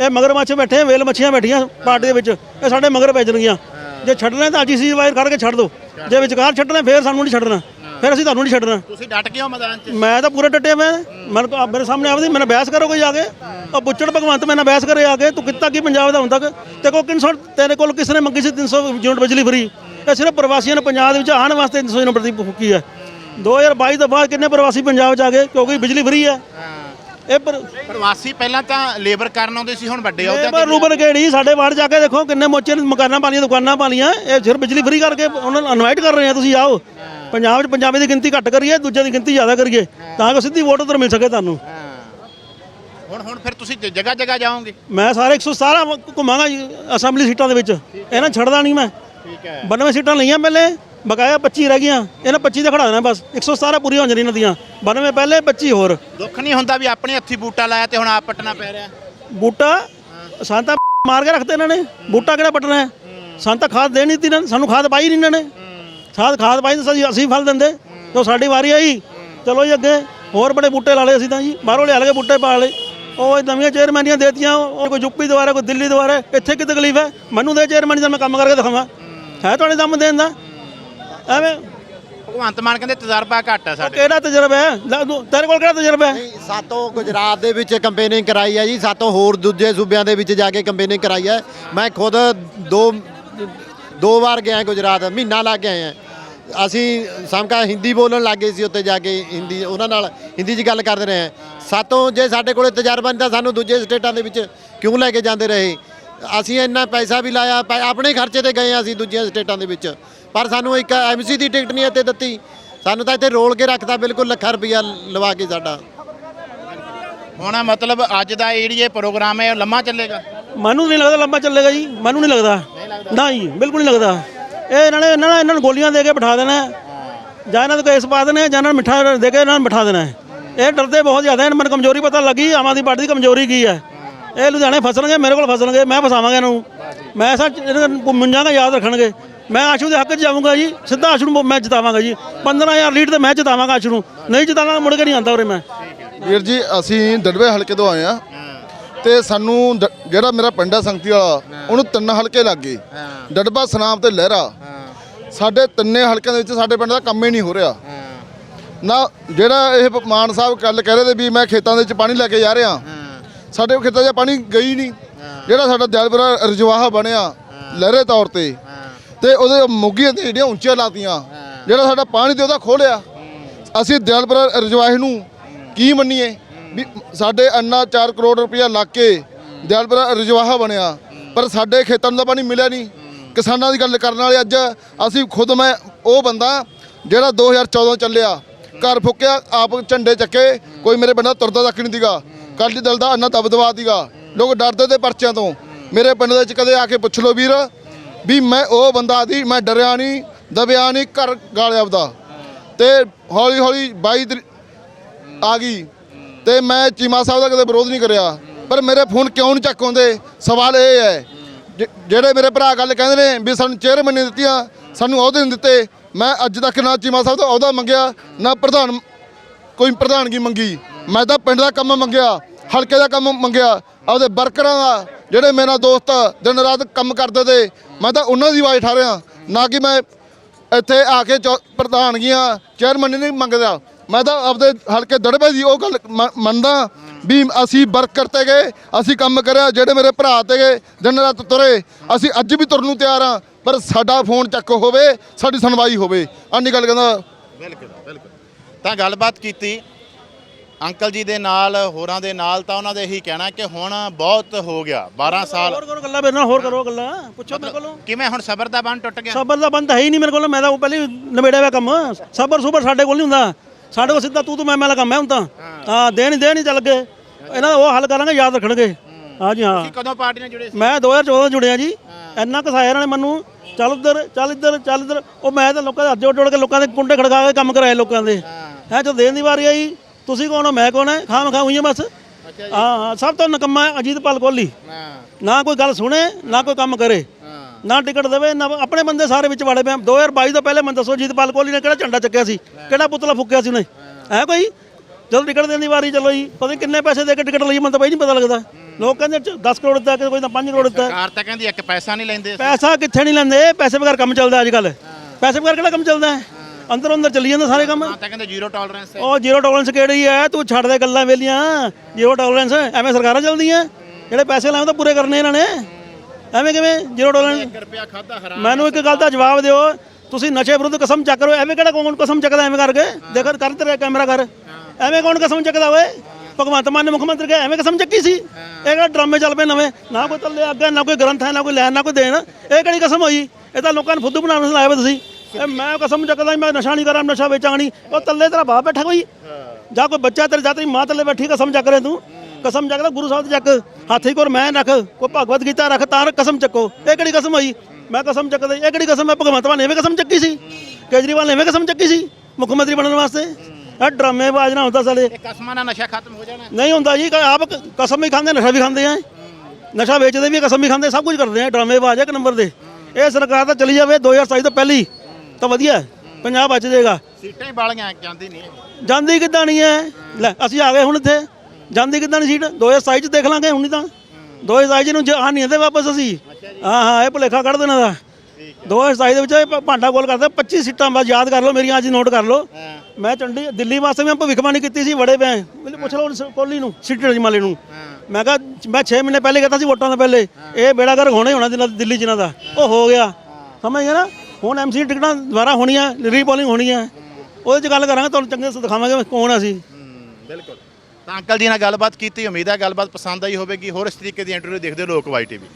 ਇਹ ਮਗਰ ਮੱਛ ਬੈਠੇ ਆ, ਵੇਲ ਮੱਛੀਆਂ ਬੈਠੀਆਂ ਪਾਰਟੀ ਦੇ ਵਿੱਚ ਇਹ ਸਾਡੇ ਮਗਰ ਪੈ ਜਾਣਗੀਆਂ। ਜੇ ਛੱਡਣਾ ਤਾਂ ਅੱਜ ਹੀ ਸੀਜ਼ ਫਾਇਰ ਕਰਕੇ ਛੱਡ ਦਿਓ ਜੇ ਵਿਚਕਾਰ ਛੱਡਣਾ ਫੇਰ ਸਾਨੂੰ ਨਹੀਂ ਛੱਡਣਾ। ਫਿਰ ਅਸੀਂ ਤੁਹਾਨੂੰ ਨਹੀਂ ਛੱਡਣਾ। ਤੁਸੀਂ ਡਟ ਗਏ ਹੋ ਮੈਦਾਨ 'ਚ। ਮੈਂ ਤਾਂ ਪੂਰਾ ਡਟਿਆ ਮੈਂ। ਮਨ ਕੋ ਮੇਰੇ ਸਾਹਮਣੇ ਆਵਦੀ ਮੈਨਾਂ ਬਹਿਸ ਕਰੋਗੇ ਜਾ ਕੇ। ਉਹ ਬੁੱਚੜ ਭਗਵੰਤ ਮੈਨਾਂ ਬਹਿਸ ਕਰੇ ਆ ਕੇ ਤੂੰ ਕੀਤਾ ਕੀ ਪੰਜਾਬ ਦਾ ਤੱਕ? ਤੇ ਕੋ 300 ਤੇਰੇ ਕੋਲ ਕਿਸ ਨੇ ਮੰਗੀ ਸੀ 300 ਯੂਨਿਟ ਬਿਜਲੀ ਫਰੀ? ਇਹ ਸਿਰਫ ਪ੍ਰਵਾਸੀਆਂ ਨੂੰ ਪੰਜਾਬ ਦੇ ਵਿੱਚ ਆਉਣ ਵਾਸਤੇ 300 ਯੂਨਿਟ ਦੀ ਫੁੱਕੀ ਹੈ। 2022 ਤੋਂ ਬਾਅਦ ਕਿੰਨੇ ਪ੍ਰਵਾਸੀ ਪੰਜਾਬ ਚ ਆ ਗਏ? ਕਿਉਂਕਿ ਬਿਜਲੀ ਫਰੀ ਹੈ। ਇਹ ਪਰ ਪ੍ਰਵਾਸੀ ਪਹਿਲਾਂ ਤਾਂ ਲੇਬਰ ਕਰਨ ਆਉਂਦੇ ਸੀ ਹੁਣ ਵੱਡੇ ਅਹੁਦਿਆਂ ਪਰ ਰੂਬਨ ਕਿਹੜੀ ਸਾਡੇ ਵਾਰਡ ਜਾ ਕੇ ਦੇਖੋ ਕਿੰਨੇ ਮੋਚੇ ਮਕਾਨਾਂ ਪਾਲੀਆਂ ਦੁਕਾਨਾਂ ਪਾਲੀਆਂ ਇਹ ਸਿਰਫ ਬਿਜਲੀ ਫਰੀ ਕਰਕੇ ਉਹਨਾਂ ਨੂੰ ਇਨਵਾਈਟ ਕਰ ਰਹੇ ਆ ਤੁਸੀਂ ਆਓ। ਪੰਜਾਬ 'ਚ ਪੰਜਾਬੀ ਦੀ ਗਿਣਤੀ ਘੱਟ ਕਰੀਏ ਦੂਜੇ ਦੀ ਗਿਣਤੀ ਜ਼ਿਆਦਾ ਕਰੀਏ ਤਾਂ ਕਿ ਸਿੱਧੀ ਵੋਟ ਉਧਰ ਮਿਲ ਸਕੇ ਤੁਹਾਨੂੰ। ਹੁਣ ਹੁਣ ਫਿਰ ਤੁਸੀਂ ਜਗ੍ਹਾ ਜਗ੍ਹਾ ਜਾਓਗੇ? ਮੈਂ ਸਾਰੇ 117 ਘੁੰਮਾਂਗਾ ਅਸੈਂਬਲੀ ਸੀਟਾਂ ਦੇ ਵਿੱਚ। ਇਹਨਾਂ ਛੱਡਦਾ ਨਹੀਂ ਮੈਂ। ਠੀਕ ਹੈ। 92 ਸੀਟਾਂ ਲਈਆਂ ਪਹਿਲੇ। ਬਕਾਇਆ 25 ਰਹਿ ਗਈਆਂ ਇਹਨਾਂ 25 ਤੇ ਖੜਾ ਦੇਣਾ ਬਸ 117 ਪੂਰੀਆਂ ਹੋ ਜਾਣੀਆਂ ਇਹਨਾਂ ਦੀਆਂ 92 ਪਹਿਲੇ 25 ਹੋਰ। ਦੁੱਖ ਨਹੀਂ ਹੁੰਦਾ ਵੀ ਆਪਣੇ ਹੱਥੀ ਬੂਟਾ ਲਾਇਆ ਤੇ ਹੁਣ ਆਪ ਪਟਣਾ ਪੈ ਰਿਹਾ? ਬੂਟਾ ਸੰਤਾ ਮਾਰ ਕੇ ਰੱਖਤੇ ਇਹਨਾਂ ਨੇ ਬੂਟਾ ਕਿਹੜਾ ਪਟਣਾ ਹੈ? ਸੰਤਾ ਖਾਦ ਦੇ ਨਹੀਂ ਤੀ ਇਹਨਾਂ ਨੇ, ਸਾਨੂੰ ਖਾਦ ਪਾਈ ਨਹੀਂ ਇਹਨਾਂ ਨੇ। ਖਾਦ ਖਾਦ ਪਾਈ ਤਾਂ ਅਸੀਂ ਅਸੀਂ ਫਲ ਦਿੰਦੇ ਤੇ ਸਾਡੀ ਵਾਰੀ ਆਈ। ਚਲੋ ਜੀ ਅੱਗੇ ਹੋਰ ਬੜੇ ਬੂਟੇ ਲਾ ਲਏ ਅਸੀਂ ਤਾਂ ਜੀ ਬਾਹਰੋਂ ਲਿਆ ਲਏ ਬੂਟੇ ਪਾ ਲਏ। ਉਹ ਨਵੀਆਂ ਚੇਅਰਮੈਨੀਆਂ ਦੇਤੀਆਂ ਉਹ ਕੋਈ ਯੂਪੀ ਦੁਆਰਾ ਕੋਈ ਦਿੱਲੀ ਦੁਆਰਾ ਇੱਥੇ ਕੀ ਤਕਲੀਫ ਹੈ? ਮੈਨੂੰ ਦੇ ਚੇਅਰਮੈਨ ਜਦ ਮੈਂ ਕੰਮ ਕਰਕੇ ਦਿਖਾਵਾਂ। ਹੈ ਤੁਹਾਡੇ ਦਮ ਦੇਣ ਦਾ? ਐਵੇਂ? ਭਗਵੰਤ ਮਾਨ ਕਹਿੰਦੇ ਤਜਰਬਾ ਘੱਟ ਹੈ ਸਾਡੇ ਕਿਹੜਾ ਤਜਰਬਾ ਹੈ? ਲੈ ਤੂੰ- ਤੇਰੇ ਕੋਲ ਕਿਹੜਾ ਤਜਰਬਾ ਹੈ? ਨਹੀਂ, ਸਾਤੋਂ ਗੁਜਰਾਤ ਦੇ ਵਿੱਚ ਕੰਪੇਨਿੰਗ ਕਰਾਈ ਹੈ ਜੀ ਸਾਤੋਂ ਹੋਰ ਦੂਜੇ ਸੂਬਿਆਂ ਦੇ ਵਿੱਚ ਜਾ ਕੇ ਕੰਪੇਨਿੰਗ ਕਰਾਈ ਹੈ ਮੈਂ ਖੁਦ ਦੋ ਦੋ ਵਾਰ ਗਿਆ ਗੁਜਰਾਤ ਮਹੀਨਾ ਲਾ ਕੇ ਆਏ ਹਾਂ ਅਸੀਂ ਸਮਕਾ ਹਿੰਦੀ ਬੋਲਣ ਲੱਗੇ ਸੀ ਉੱਤੇ ਜਾ ਕੇ ਹਿੰਦੀ ਉਹਨਾਂ ਨਾਲ ਹਿੰਦੀ 'ਚ ਗੱਲ ਕਰਦੇ ਰਹੇ ਹਾਂ ਸਾਤੋਂ ਜੇ ਸਾਡੇ ਕੋਲੇ ਤਜਰਬਾ ਨਹੀਂ ਤਾਂ ਸਾਨੂੰ ਦੂਜੇ ਸਟੇਟਾਂ ਦੇ ਵਿੱਚ ਕਿਉਂ ਲੈ ਕੇ ਜਾਂਦੇ ਰਹੇ? ਅਸੀਂ ਇੰਨਾ ਪੈਸਾ ਵੀ ਲਾਇਆ ਪੈ- ਆਪਣੇ ਖਰਚੇ ਤੇ ਗਏ ਹਾਂ ਅਸੀਂ ਦੂਜੀਆਂ ਸਟੇਟਾਂ ਦੇ ਵਿੱਚ। ਪਰ ਸਾਨੂੰ ਇੱਕ ਐਮਸੀ ਦੀ ਟਿਕਟ ਨਹੀਂ ਇੱਥੇ ਦਿੱਤੀ। ਸਾਨੂੰ ਤਾਂ ਇੱਥੇ ਰੋਲ ਕੇ ਰੱਖਤਾ ਬਿਲਕੁਲ ਲੱਖਾਂ ਰੁਪਈਆ ਲਵਾ ਕੇ ਸਾਡਾ। ਹੁਣ ਮਤਲਬ ਅੱਜ ਦਾ ਜਿਹੜੀ ਇਹ ਪ੍ਰੋਗਰਾਮ ਹੈ ਲੰਮਾ ਚੱਲੇਗਾ? ਮੈਨੂੰ ਨਹੀਂ ਲੱਗਦਾ ਲੰਬਾ ਚੱਲੇਗਾ ਜੀ ਮੈਨੂੰ ਨਹੀਂ ਲੱਗਦਾ। ਨਾ ਜੀ ਬਿਲਕੁਲ ਨਹੀਂ ਲੱਗਦਾ। ਇਹ ਇਹਨਾਂ ਨੇ ਇਹਨਾਂ ਨੇ ਇਹਨਾਂ ਨੂੰ ਗੋਲੀਆਂ ਦੇ ਕੇ ਬਿਠਾ ਦੇਣਾ। ਹੈ। ਜਾਂ ਇਹਨਾਂ ਨੂੰ ਕੇਸ ਪਾ ਦੇਣਾ ਹੈ, ਜਾਂ ਇਹਨਾਂ ਨੂੰ ਮਿੱਠਾ ਦੇ ਕੇ ਇਹਨਾਂ ਨੂੰ ਬਿਠਾ ਦੇਣਾ। ਹੈ। ਇਹ ਡਰਦੇ ਬਹੁਤ ਜ਼ਿਆਦਾ ਇਹਨਾਂ ਨੂੰ ਕਮਜ਼ੋਰੀ ਪਤਾ ਲੱਗੀ ਆਮ ਆਦਮੀ ਪਾਰਟੀ ਦੀ ਕਮਜ਼ੋਰੀ ਕੀ ਹੈ। ਇਹ ਲੁਧਿਆਣੇ ਫਸਣਗੇ ਮੇਰੇ ਕੋਲ ਫਸਣਗੇ ਮੈਂ ਫਸਾਵਾਂਗਾ ਇਹਨਾਂ। ਨੂੰ ਮੈਂ ਇਹਨਾਂ ਨੂੰ ਮੁੰਜਾਂਗਾ ਯਾਦ ਰੱਖਣਗੇ। ਮੈਂ ਆਸ਼ੂ ਦੇ ਹੱਕ 'ਚ ਜਾਊਂਗਾ ਜੀ, ਸਿੱਧਾ ਆਸ਼ੂ ਨੂੰ ਮੈਂ ਜਿਤਾਵਾਂਗਾ ਜੀ। 15000 ਲੀਡ ਤੇ ਮੈਂ ਜਿਤਾਵਾਂਗਾ ਆਸ਼ੂ ਨੂੰ। ਨਹੀਂ ਜਿਤਾਵਾਂਗਾ ਮੁੜ ਕੇ ਨਹੀਂ ਆਉਂਦਾ ਉਰੇ ਮੈਂ। ਵੀਰ ਜੀ, ਅਸੀਂ ਡੜਵੇ ਹਲਕੇ ਤੋਂ ਆਏ ਆ ਤੇ ਸਾਨੂੰ ਜਿਹੜਾ ਮੇਰਾ ਪਿੰਡ ਆ ਸੰਗਤੀ ਵਾਲਾ, ਉਹਨੂੰ ਤਿੰਨ ਹਲਕੇ ਲੱਗ ਗਏ। ਡੜਬਾ ਸਨਾਮ ਤੇ ਲਹਿਰਾ। ਸਾਡੇ ਤਿੰਨੇ ਹਲਕਿਆਂ ਦੇ ਵਿੱਚ ਸਾਡੇ ਪਿੰਡ ਦਾ ਕੰਮ ਹੀ ਨਹੀਂ ਹੋ ਰਿਹਾ। ਨਾ ਜਿਹੜਾ ਇਹ ਮਾਨ ਸਾਹਿਬ ਗੱਲ ਕਹਿ ਰਹੇ ਤੇ ਵੀ ਮੈਂ ਖੇਤਾਂ ਦੇ ਵਿੱਚ ਪਾਣੀ ਲੈ ਕੇ ਜਾ ਰਿਹਾ। ਸਾਡੇ ਖੇਤਾਂ 'ਚ ਪਾਣੀ ਗਈ ਨਹੀਂ। ਜਿਹੜਾ ਸਾਡਾ ਦਿਲਬਰਾ ਰਜਵਾਹਾ ਬਣਿਆ, ਲਹਿਰੇ ਤੌਰ ਤੇ ਤੇ ਉਹਦੇ ਮੁੱਗੀਆਂ ਤੇ ਜਿਹੜੀਆਂ ਉੱਚੀਆਂ ਲਾਤੀਆਂ ਜਿਹੜਾ ਸਾਡਾ ਪਾਣੀ ਤੇ ਉਹਦਾ ਖੋਲਿਆ ਅਸੀਂ ਦਿਲਬਰਾ ਰਜਵਾਹੇ ਨੂੰ ਕੀ ਮੰਨੀਏ? ਵੀ ਸਾਡੇ ਅੰਨਾ 4 ਕਰੋੜ ਰੁਪਇਆ ਲੱਗ ਕੇ ਦਿਲਬਰਾ ਰਜਵਾਹਾ ਬਣਿਆ। ਪਰ ਸਾਡੇ ਖੇਤਾਂ ਨੂੰ ਤਾਂ ਪਾਣੀ ਮਿਲਿਆ ਨਹੀਂ। ਕਿਸਾਨਾਂ ਦੀ ਗੱਲ ਕਰਨ ਵਾਲੇ ਅੱਜ ਅਸੀਂ ਖੁਦ ਮੈਂ ਉਹ ਬੰਦਾ ਜਿਹੜਾ 2014 ਚੱਲਿਆ। ਘਰ ਫੁੱਕਿਆ ਆਪ ਝੰਡੇ ਚੱਕੇ ਕੋਈ ਮੇਰੇ ਬੰਦਾ ਤੁਰਦਾ ਤੱਕ ਨਹੀਂ ਦੀਗਾ ਕੱਲ ਦਿਲ ਦਾ ਅੰਨਾ ਦਬਦਬਾ ਦੀਗਾ ਲੋਕ ਡਰਦੇ ਤੇ ਪਰਚਿਆਂ ਤੋਂ। ਮੇਰੇ ਪਿੰਡ ਦੇ ਵਿੱਚ ਕਦੇ ਆ ਕੇ ਪੁੱਛ ਲਓ ਵੀਰ ਵੀ ਮੈਂ ਉਹ ਬੰਦਾ ਦੀ ਮੈਂ ਡਰਿਆ ਨਹੀਂ ਦਬਿਆ ਨਹੀਂ ਘਰ ਗਾਲਿਆ ਆਪਦਾ। ਤੇ ਹੌਲੀ ਹੌਲੀ 22 ਤਰੀ- ਆ ਗਈ। ਤੇ ਮੈਂ ਚੀਮਾ ਸਾਹਿਬ ਦਾ ਕਦੇ ਵਿਰੋਧ ਨਹੀਂ ਕਰਿਆ। ਪਰ ਮੇਰੇ ਫੋਨ ਕਿਉਂ ਨਹੀਂ ਚੱਕ ਆਉਂਦੇ? ਸਵਾਲ ਇਹ ਹੈ। ਜ- ਜਿਹੜੇ ਮੇਰੇ ਭਰਾ ਗੱਲ ਕਹਿੰਦੇ ਨੇ ਵੀ ਸਾਨੂੰ ਚੇਅਰਮੈਨ ਨਹੀਂ ਦਿੱਤੀਆਂ, ਸਾਨੂੰ ਅਹੁਦੇ ਨਹੀਂ ਦਿੱਤੇ, ਮੈਂ ਅੱਜ ਤੱਕ ਨਾ ਚੀਮਾ ਸਾਹਿਬ ਦਾ ਅਹੁਦਾ ਮੰਗਿਆ, ਨਾ ਪ੍ਰਧਾਨ, ਕੋਈ ਪ੍ਰਧਾਨਗੀ ਮੰਗੀ। ਮੈਂ ਤਾਂ ਪਿੰਡ ਦਾ ਕੰਮ ਮੰਗਿਆ, ਹਲਕੇ ਦਾ ਕੰਮ ਮੰਗਿਆ, ਆਪਦੇ ਵਰਕਰਾਂ ਦਾ, ਜਿਹੜੇ ਮੇਰਾ ਦੋਸਤ ਦਿਨ ਰਾਤ ਕੰਮ ਕਰਦੇ ਤੇ, ਮੈਂ ਤਾਂ ਉਹਨਾਂ ਦੀ ਆਵਾਜ਼ ਠਾ ਰਿਹਾ, ਨਾ ਕਿ ਮੈਂ ਇੱਥੇ ਆ ਕੇ ਚੌ- ਪ੍ਰਧਾਨਗੀਆਂ ਚੇਅਰਮੈਨ ਨਹੀਂ ਮੰਗਦਾ। ਮੈਂ ਤਾਂ ਆਪਦੇ ਹਲਕੇ ਦੜਬੇ ਦੀ ਉਹ ਗੱਲ ਮ- ਮੰਨਦਾ ਵੀ ਅਸੀਂ ਵਰਕਰ ਤੇ ਗਏ, ਅਸੀਂ ਕੰਮ ਕਰਿਆ, ਜਿਹੜੇ ਮੇਰੇ ਭਰਾ ਤੇ ਗਏ, ਦਿਨ ਰਾਤ ਤੁਰੇ, ਅਸੀਂ ਅੱਜ ਵੀ ਤੁਰਨ ਨੂੰ ਤਿਆਰ ਆ ਪਰ ਸਾਡਾ ਫੋਨ ਚੱਕ ਹੋਵੇ, ਸਾਡੀ ਸੁਣਵਾਈ ਹੋਵੇ। ਆਨੀ ਗੱਲ ਕਹਿੰਦਾ। ਬਿਲਕੁਲ ਬਿਲਕੁਲ। ਤਾਂ ਗੱਲਬਾਤ ਕੀਤੀ। ਅੰਕਲ ਜੀ ਦੇ ਨਾਲ ਹੋਰਾਂ ਦੇ ਨਾਲ ਤਾਂ ਉਹਨਾਂ ਦੇ ਇਹੀ ਕਹਿਣਾ ਕਿ ਹੁਣ ਬਹੁਤ ਹੋ ਗਿਆ 12 ਸਾਲ। ਹੋਰ ਕਰੋ ਗੱਲਾਂ ਮੇਰੇ ਨਾਲ ਹੋਰ ਕਰੋ ਗੱਲਾਂ। ਪੁੱਛੋ ਮੇਰੇ ਕੋਲੋਂ। ਕਿਵੇਂ ਹੁਣ ਸਬਰ ਦਾ ਬੰਨ ਟੁੱਟ ਗਿਆ? ਸਬਰ ਦਾ ਬੰਦ ਹੈ ਹੀ ਨਹੀਂ ਮੇਰੇ ਕੋਲ ਮੈਂ ਤਾਂ ਉਹ ਪਹਿਲੇ ਹੀ ਨਿਬੇੜਿਆ ਹੋਇਆ ਕੰਮ। ਸਬਰ ਸੁਬਰ ਸਾਡੇ ਕੋਲ ਨਹੀਂ ਹੁੰਦਾ। ਸਾਡੇ ਕੋਲ ਸਿੱਧਾ ਤੂੰ ਤੂੰ ਮੈਂ ਮੈਂ ਵਾਲਾ ਕੰਮ ਹੈ ਹੁਣ ਤਾਂ। ਹਾਂ। ਦੇ ਨਹੀਂ ਦੇ ਨਹੀਂ ਚੱਲ ਗਏ। ਇਹਨਾਂ ਦਾ ਉਹ ਹੱਲ ਕਰਾਂਗੇ ਯਾਦ ਰੱਖਣਗੇ। ਹਾਂ। ਜੀ ਹਾਂ। ਤੁਸੀਂ ਕਦੋਂ ਪਾਰਟੀ ਨਾਲ ਜੁੜੇ ਸੀ? ਮੈਂ 2014 ਜੁੜਿਆ ਜੀ। ਇੰਨਾ ਕਸਾਇਆ ਇਹਨਾਂ ਨੇ ਮੈਨੂੰ। ਚੱਲ ਉੱਧਰ ਚੱਲ ਇੱਧਰ ਚੱਲ ਇੱਧਰ। ਉਹ ਮੈਂ ਤਾਂ ਲੋਕਾਂ ਦੇ ਹੱਥ ਜੋੜ ਜੋੜ ਕੇ ਲੋਕਾਂ ਦੇ ਕੁੰਡੇ ਖੜਕਾ ਕੇ ਕੰਮ ਕਰਾਏ ਲੋਕਾਂ ਦੇ। ਹੈ। ਜਦੋਂ ਦੇਣ ਦੀ ਵਾਰੀ ਆਈ। ਤੁਸੀਂ ਕੌਣ ਹੋ? ਮੈਂ ਕੌਣ ਹੈ? ਖਾਮ ਖਾ ਹੋਈਆਂ ਬਸ? ਹਾਂ ਹਾਂ ਸਭ ਤੋਂ ਨਕਮਾ ਹੈ ਅਜੀਤਪਾਲ ਕੋਹਲੀ। ਹਾਂ। ਨਾ ਕੋਈ ਗੱਲ ਸੁਣੇ ਨਾ ਕੋਈ ਕੰਮ ਕਰੇ। ਨਾ ਟਿਕਟ ਦੇਵੇ ਨਾ ਆਪਣੇ ਬੰਦੇ ਸਾਰੇ ਵਿੱਚ ਵੜੇ ਪਏ 2022 ਤੋਂ ਪਹਿਲੇ ਮੈਨੂੰ ਦੱਸੋ ਜੀਤਪਾਲ ਕੋਹਲੀ ਨੇ ਕਿਹੜਾ ਝੰਡਾ ਚੱਕਿਆ ਸੀ? ਕਿਹੜਾ ਪੁਤਲਾ ਫੁੱਕਿਆ ਸੀ ਉਹਨੇ? ਹੈ। ਕੋਈ? ਜਦੋਂ ਟਿਕਟ ਦੇਣ ਦੀ ਵਾਰੀ ਚਲੋ ਜੀ ਪਤਾ ਨਹੀਂ ਕਿੰਨੇ ਪੈਸੇ ਦੇ ਕੇ ਟਿਕਟ ਲਈ ਮੈਨੂੰ ਤਾਂ ਬਈ ਨਹੀਂ ਪਤਾ ਲੱਗਦਾ। ਲੋਕ ਕਹਿੰਦੇ ਚ 10 ਕਰੋੜ ਦਿੱਤਾ ਕੋਈ ਤਾਂ 5 ਕਰੋੜ ਦਿੱਤਾ। ਸਰਕਾਰ ਤਾਂ ਕਹਿੰਦੀ ਇੱਕ ਪੈਸਾ ਨਹੀਂ ਲੈਂਦੇ ਪੈਸਾ ਕਿੱਥੇ ਨਹੀਂ ਲੈਂਦੇ? ਪੈਸੇ ਬਗੈਰ ਕੰਮ ਚੱਲਦਾ ਅੱਜ ਕੱਲ ਪੈਸੇ ਬਗੈਰ ਕਿਹੜਾ ਕੰਮ ਚੱਲਦਾ? ਹੈ ਅੰਦਰ ਅੰਦਰ ਚੱਲੀ ਜਾਂਦੇ ਸਾਰੇ ਕੰਮ? ਹਾਂ ਤਾਂ ਕਹਿੰਦੇ ਜ਼ੀਰੋ ਟੋਲਰੈਂਸ ਹੈ। ਉਹ ਜ਼ੀਰੋ ਟੋਲਰੈਂਸ ਕਿਹੜੀ ਹੈ? ਤੂੰ ਛੱਡ ਦੇ ਗੱਲਾਂ ਵੇਲੀਆਂ। ਜ਼ੀਰੋ ਟੋਲਰੈਂਸ ਐਵੇਂ ਸਰਕਾਰਾਂ ਚੱਲਦੀਆਂ। ਜਿਹੜੇ ਪੈਸੇ ਲਾਏ ਉਹ ਤਾਂ ਪੂਰੇ ਕਰਨੇ ਇਹਨਾਂ ਨੇ। ਐਵੇਂ ਕਿਵੇਂ? ਜ਼ੀਰੋ ਟੋਲਰੈਂਸ 1 ਰੁਪਿਆ ਖਾਦਾ ਹਰਾਮ ਮੈਨੂੰ ਇੱਕ ਗੱਲ ਦਾ ਜਵਾਬ ਦਿਓ। ਤੁਸੀਂ ਨਸ਼ੇ ਵਿਰੁੱਧ ਕਸਮ ਚੱਕ ਰਹੇ ਹੋ। ਐਵੇਂ ਕਿਹੜਾ ਕੌਣ ਕਸਮ ਚੱਕਦਾ ਐਵੇਂ ਕਰਕੇ? ਦੇਖ ਕਰ ਤੇਰਾ ਕੈਮਰਾ ਕਰ। ਐਵੇਂ ਕੌਣ ਕਸਮ ਚੱਕਦਾ ਓਏ? ਭਗਵੰਤ ਮਾਨ ਨੇ ਮੁੱਖ ਮੰਤਰੀ ਕਿਹਾ ਐਵੇਂ ਕਸਮ ਚੱਕੀ ਸੀ। ਇਹ ਕਿਹੜਾ ਡਰਾਮੇ ਚੱਲ ਪਏ ਨਵੇਂ। ਨਾ ਕੋਈ ਤੱਲੇ ਅੱਗੇ ਨਾ ਕੋਈ ਗ੍ਰੰਥ ਹੈ ਨਾ ਕੋਈ ਲੈਣ ਨਾ ਕੋਈ ਦੇਣ। ਇਹ ਕਿਹੜੀ ਕਸਮ ਹੋਈ? ਇਹ ਤਾਂ ਲੋਕਾਂ ਨੂੰ ਫੁੱਦੂ ਬਣਾਉਣ ਵਾਸਤੇ ਲਾਇਆ ਤੁਸੀਂ। ਇਹ ਮੈਂ ਕਸਮ ਚੱਕਦਾ ਮੈਂ ਨਸ਼ਾ ਨਹੀਂ ਕਰਾਂ ਨਸ਼ਾ ਵੇਚਾਂ ਨਹੀਂ। ਉਹ ਤੱਲੇ ਤੇਰਾ ਬਾਪ ਬੈਠਾ ਕੋਈ। ਜਾਂ ਕੋਈ ਬੱਚਾ ਤੇਰੇ ਜਾਂ ਤੇਰੀ ਮਾਂ ਤੱਲੇ ਬੈਠੀ ਕਸਮ ਚੱਕ ਰਿਹਾ ਤੂੰ। ਕਸਮ ਚੱਕਦਾ ਗੁਰੂ ਸਾਹਿਬ ਦੇ ਚੱਕ। ਹਾਥੀ ਕੋਲ ਮੈਂ ਰੱਖ ਕੋਈ ਭਗਵਤ ਗੀਤਾ ਰੱਖ ਤਾਂ ਕਸਮ ਚੱਕੋ। ਇਹ ਕਿਹੜੀ ਕਸਮ ਹੋਈ? ਮੈਂ ਕਸਮ ਚੱਕਦਾ ਇਹ ਕਿਹੜੀ ਕਸਮ ਹੈ? ਭਗਵੰਤ ਮਾਨ ਨੇ ਐਵੇਂ ਕਸਮ ਚੱਕੀ ਸੀ। ਕੇਜਰੀਵਾਲ ਨੇ ਐਵੇਂ ਕਸਮ ਚੱਕੀ ਸੀ ਮੁੱਖ ਮੰਤਰੀ ਬਣਨ ਵਾਸਤੇ। ਇਹ ਡਰਾਮੇ ਬਾਜ ਨਾ ਹੁੰਦਾ ਸਾਲੇ। ਇਹ ਕਸਮਾਂ ਨਾਲ ਨਸ਼ਾ ਖਤਮ ਹੋ ਜਾਣਾ। ਨਹੀਂ ਹੁੰਦਾ ਜੀ ਆਪ ਕ- ਕਸਮ ਵੀ ਖਾਂਦੇ ਨਸ਼ਾ ਵੀ ਖਾਂਦੇ ਆ। ਨਸ਼ਾ ਵੇਚਦੇ ਵੀ ਕਸਮ ਵੀ ਖਾਂਦੇ ਸਭ ਕੁਝ ਕਰਦੇ ਆ ਡਰਾਮੇ ਬਾਜ ਇੱਕ ਨੰਬਰ ਦੇ। ਇਹ ਸਰਕਾਰ ਤਾਂ ਚਲੀ ਜਾਵੇ 2027 ਤੋਂ ਪਹਿਲੀ। ਤਾਂ ਵਧੀਆ ਹੈ। ਪੰਜਾਬ ਬਚ ਜਾਏਗਾ। ਸੀਟਾਂ ਹੀ ਬਾਲੀਆਂ ਜਾਂਦੀ ਨਹੀਂ। ਜਾਂਦੀ ਕਿੱਦਾਂ ਨਹੀਂ ਹੈ? ਲੈ ਅਸੀਂ ਆ ਗਏ ਹੁਣ ਇੱਥੇ। ਜਾਂਦੀ ਕਿੱਦਾਂ ਨਹੀਂ ਸੀਟ? 2027 ਚ ਦੇਖ ਲਾਂਗੇ ਹੁਣ ਨਹੀਂ ਤਾਂ। 2027 ਨੂੰ ਆ ਨਹੀਂ ਆਂਦੇ ਵਾਪਸ ਅਸੀਂ। ਹਾਂ ਹਾਂ ਇਹ ਭੁਲੇਖਾ ਕੱਢ ਦੇਣਾ ਦਾ। 2027 ਦੇ ਵਿੱਚ ਇਹ ਭ- ਭਾਂਡਾ ਗੋਲ ਕਰਦੇ 25 ਸੀਟਾਂ ਬਸ ਯਾਦ ਕਰ ਲਓ ਮੇਰੀਆਂ ਅੱਜ ਨੋਟ ਕਰ ਲਓ। ਮੈਂ ਚੰਡੀ ਦਿੱਲੀ ਵਾਸਤੇ ਮੈਂ ਭਵਿੱਖਬਾਣੀ ਕੀਤੀ ਸੀ ਬੜੇ ਪੈ ਮੈਨੂੰ ਪੁੱਛ ਲਓ ਉਸ ਕੋਹਲੀ ਨੂੰ ਸਿੱਟੇ ਜਮਾਲੇ ਨੂੰ। ਮੈਂ ਕਿਹਾ ਮੈਂ 6 ਮਹੀਨੇ ਪਹਿਲੇ ਕਹਿੰਦਾ ਸੀ ਵੋਟਾਂ ਤੋਂ ਪਹਿਲੇ। ਇਹ ਬੇੜਾ ਕਰ ਹੋਣਾ ਹੀ ਹੋਣਾ ਦਿੱਲੀ ਜਿਨ੍ਹਾਂ ਦਾ। ਉਹ ਹੋ ਗਿਆ। ਸਮਝ ਗਏ ਨਾ? ਹੁਣ ਐਮਸੀ ਟਿਕਟਾਂ ਦੁਬਾਰਾ ਹੋਣੀਆਂ ਰੀਪੋਲਿੰਗ ਹੋਣੀ ਹੈ ਉਹਦੇ 'ਚ ਗੱਲ ਕਰਾਂਗੇ, ਤੁਹਾਨੂੰ ਚੰਗੇ ਸੇ ਦਿਖਾਵਾਂਗੇ ਕੌਣ ਅਸੀਂ। ਬਿਲਕੁਲ। ਤਾਂ ਅੰਕਲ ਜੀ ਨਾਲ ਗੱਲਬਾਤ ਕੀਤੀ, ਉਮੀਦ ਹੈ ਗੱਲਬਾਤ ਪਸੰਦ ਆਈ ਹੋਵੇਗੀ। ਹੋਰ ਇਸ ਤਰੀਕੇ ਦੀ ਇੰਟਰਵਿਊ ਦੇਖਦੇ ਹੋ ਲੋਕ ਵਾਈ ਟੀਵੀ